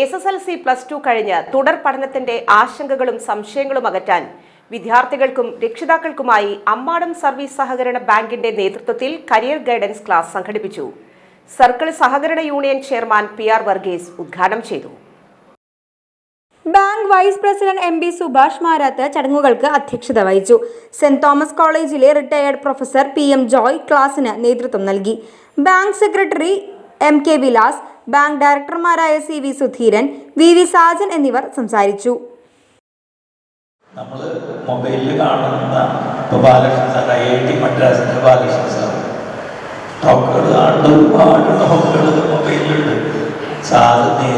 S S L C plus two കഴിഞ്ഞ് തുടർ പഠനത്തിന്റെ ആശങ്കകളും സംശയങ്ങളും അകറ്റാൻ വിദ്യാർത്ഥികൾക്കും രക്ഷിതാക്കൾക്കുമായി അമ്മാടം സർവീസ് സഹകരണ ബാങ്കിന്റെ നേതൃത്വത്തിൽ കരിയർ ഗൈഡൻസ് ക്ലാസ് സംഘടിപ്പിച്ചു. സർക്കിൾ സഹകരണ union chairman P R Varghese ഉദ്ഘാടനം ചെയ്തു. Bank vice president M B Subhash Marath ചടങ്ങുകൾക്ക് അധ്യക്ഷത വഹിച്ചു. സെന്റ് തോമസ് കോളേജിലെ retired professor P M Joy ക്ലാസിന് നേതൃത്വം നൽകി. Bank secretary M K Vilas bank ഡയറക്ടർമാരായ C V Sudheeran V V Sajan എന്നിവർ സംസാരിച്ചു. നമ്മൾ മൊബൈലിൽ കാണുന്ന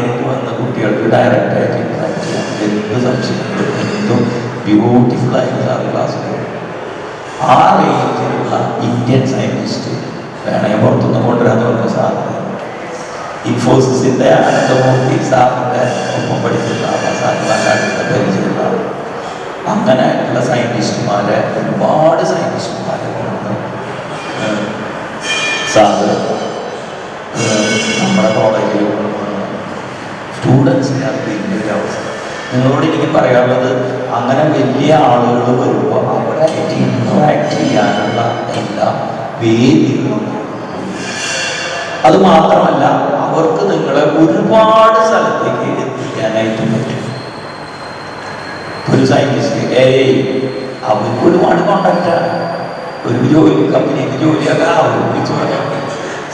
ഇപ്പോൾ വന്ന ആ റേഞ്ചിലുള്ള ഇന്ത്യൻ സയന്റിസ്റ്റ് വേണമെങ്കിൽ പുറത്തുനിന്ന് കൊണ്ടുവരാൻ പറഞ്ഞ സാറിന് ഇൻഫോസിസിന്റെ അനന്തമൂർത്തി സാറിന്റെ ഒപ്പം പഠിച്ചിട്ടുള്ള ആ സാറിന് നല്ല അടുത്ത പരിചയമുള്ള ആൾ. അങ്ങനെയുള്ള സയന്റിസ്റ്റുമാരെ ഒരുപാട് സയന്റിസ്റ്റുമാരെ കൊണ്ട് സാറ് നമ്മുടെ കോളേജിൽ സ്റ്റുഡൻസിനെ അറിയിക്കുന്ന ഒരു അവസ്ഥ നിങ്ങളോട് എനിക്ക് പറയാനുള്ളത് അങ്ങനെ വലിയ ആളുകൾ വരുമ്പോൾ അവരെ ഇൻട്രാക്ട് ചെയ്യാനുള്ള എല്ലാ വേദികളും. അത് മാത്രമല്ല അവർക്ക് നിങ്ങളെ ഒരുപാട് സ്ഥലത്തേക്ക് എത്തിക്കാനായിട്ട് പറ്റും. ഒരു സയന്റിസ്റ്റ് ഏ അവർക്ക് ഒരുപാട് കോണ്ടാക്റ്റാണ് ഒരു ജോലി കമ്പനിക്ക് ജോലിയൊക്കെ അവർ വിളിച്ചു പറഞ്ഞാൽ മതി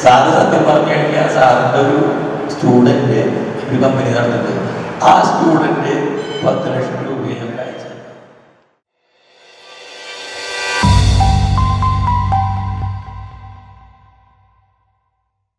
സാറ് സത്യം പറഞ്ഞു കഴിഞ്ഞാൽ സാറിന്റെ ഒരു സ്റ്റുഡന്റ് ഒരു കമ്പനി നടന്നിട്ട് ആ സ്റ്റുഡന്റ് പത്ത് ലക്ഷം രൂപ